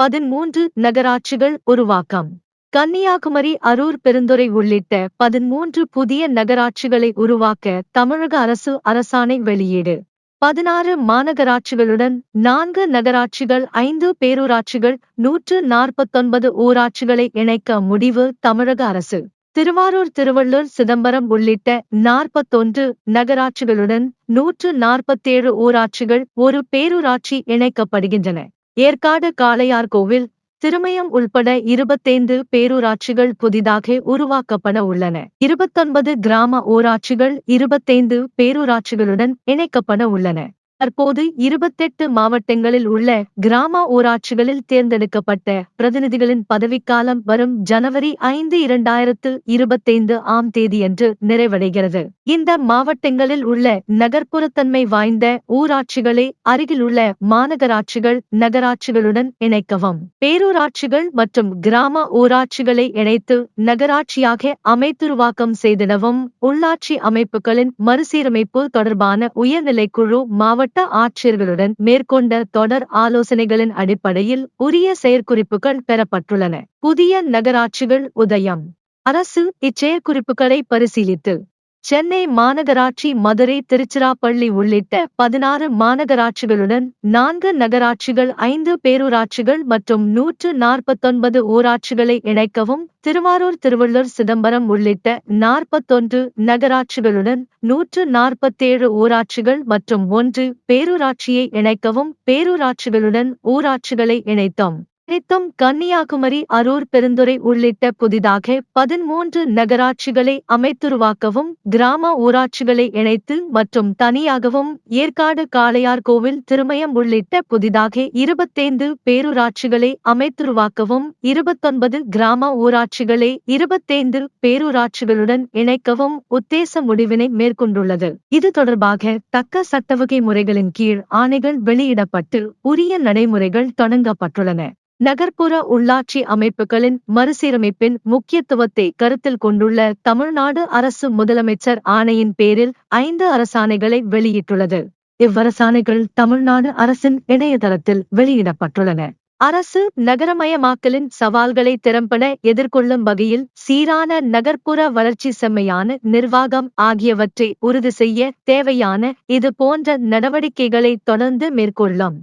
பதிமூன்று நகராட்சிகள் உருவாக்கம். கன்னியாகுமரி அரூர் பெருந்துறை உள்ளிட்ட பதிமூன்று புதிய நகராட்சிகளை உருவாக்க தமிழக அரசு அரசாணை வெளியீடு. பதினாறு மாநகராட்சிகளுடன் நான்கு நகராட்சிகள் ஐந்து பேரூராட்சிகள் நூற்று நாற்பத்தொன்பது ஊராட்சிகளை இணைக்க முடிவு தமிழக அரசு. திருவாரூர் திருவள்ளூர் சிதம்பரம் உள்ளிட்ட நாற்பத்தொன்று நகராட்சிகளுடன் நூற்று நாற்பத்தேழு ஊராட்சிகள் ஒரு பேரூராட்சி இணைக்கப்படுகின்றன. ஏற்காடு காளையார்கோவில் திருமயம் உள்பட இருபத்தைந்து பேரூராட்சிகள் புதிதாக உருவாக்கப்பட உள்ளன. இருபத்தொன்பது கிராம ஊராட்சிகள் இருபத்தைந்து பேரூராட்சிகளுடன் இணைக்கப்பட உள்ளன. தற்போது இருபத்தெட்டு மாவட்டங்களில் உள்ள கிராம ஊராட்சிகளில் தேர்ந்தெடுக்கப்பட்ட பிரதிநிதிகளின் பதவிக்காலம் வரும் ஜனவரி ஐந்து இரண்டாயிரத்து இருபத்தைந்து ஆம் தேதியன்று நிறைவடைகிறது. இந்த மாவட்டங்களில் உள்ள நகர்ப்புறத்தன்மை வாய்ந்த ஊராட்சிகளை அருகிலுள்ள மாநகராட்சிகள் நகராட்சிகளுடன் இணைக்கவும். பேரூராட்சிகள் மற்றும் கிராம ஊராட்சிகளை இணைத்து நகராட்சியாக அமைத்துருவாக்கம் செய்திடவும் உள்ளாட்சி அமைப்புகளின் மறுசீரமைப்பு தொடர்பான உயர்நிலைக்குழு மாவட்ட ஆட்சியர்களுடன் மேற்கொண்ட தொடர் ஆலோசனைகளின் அடிப்படையில் உரிய செயற்குறிப்புகள் பெறப்பட்டுள்ளன. புதிய நகராட்சிகள் உதயம். அரசு இச்செயற்குறிப்புகளை பரிசீலித்து சென்னை மாநகராட்சி மதுரை திருச்சிராப்பள்ளி உள்ளிட்ட பதினாறு மாநகராட்சிகளுடன் நான்கு நகராட்சிகள் ஐந்து பேரூராட்சிகள் மற்றும் நூற்று நாற்பத்தொன்பது ஊராட்சிகளை இணைக்கவும் திருவாரூர் திருவள்ளூர் சிதம்பரம் உள்ளிட்ட நாற்பத்தொன்று நகராட்சிகளுடன் நூற்று நாற்பத்தேழு ஊராட்சிகள் மற்றும் ஒன்று பேரூராட்சியை இணைக்கவும் பேரூராட்சிகளுடன் ஊராட்சிகளை இணைத்தோம். அனைத்தும் கன்னியாகுமரி அரூர் பெருந்துறை உள்ளிட்ட புதிதாக பதிமூன்று நகராட்சிகளை அமைத்துருவாக்கவும் கிராம ஊராட்சிகளை இணைத்து மற்றும் தனியாகவும் ஏற்காடு காளையார்கோவில் திருமயம் உள்ளிட்ட புதிதாக இருபத்தைந்து பேரூராட்சிகளை அமைத்துருவாக்கவும் இருபத்தொன்பது கிராம ஊராட்சிகளை இருபத்தைந்து பேரூராட்சிகளுடன் இணைக்கவும் உத்தேச முடிவினை மேற்கொண்டுள்ளது. இது தொடர்பாக தக்க சட்டவகை முறைகளின் கீழ் ஆணைகள் வெளியிடப்பட்டு உரிய நடைமுறைகள் தொடங்கப்பட்டுள்ளன. நகர்ப்புற உள்ளாட்சி அமைப்புகளின் மறுசீரமைப்பின் முக்கியத்துவத்தை கருத்தில் கொண்டுள்ள தமிழ்நாடு அரசு முதலமைச்சர் ஆணையின் பேரில் ஐந்து அரசாணைகளை வெளியிட்டுள்ளது. இவ்வரசாணைகள் தமிழ்நாடு அரசின் இணையதளத்தில் வெளியிடப்பட்டுள்ளன. அரசு நகரமயமாக்கலின் சவால்களை திறம்பட எதிர்கொள்ளும் வகையில் சீரான நகர்ப்புற வளர்ச்சி செம்மையான நிர்வாகம் ஆகியவற்றை உறுதி செய்ய தேவையான இது போன்ற நடவடிக்கைகளை தொடர்ந்து மேற்கொள்ளும்.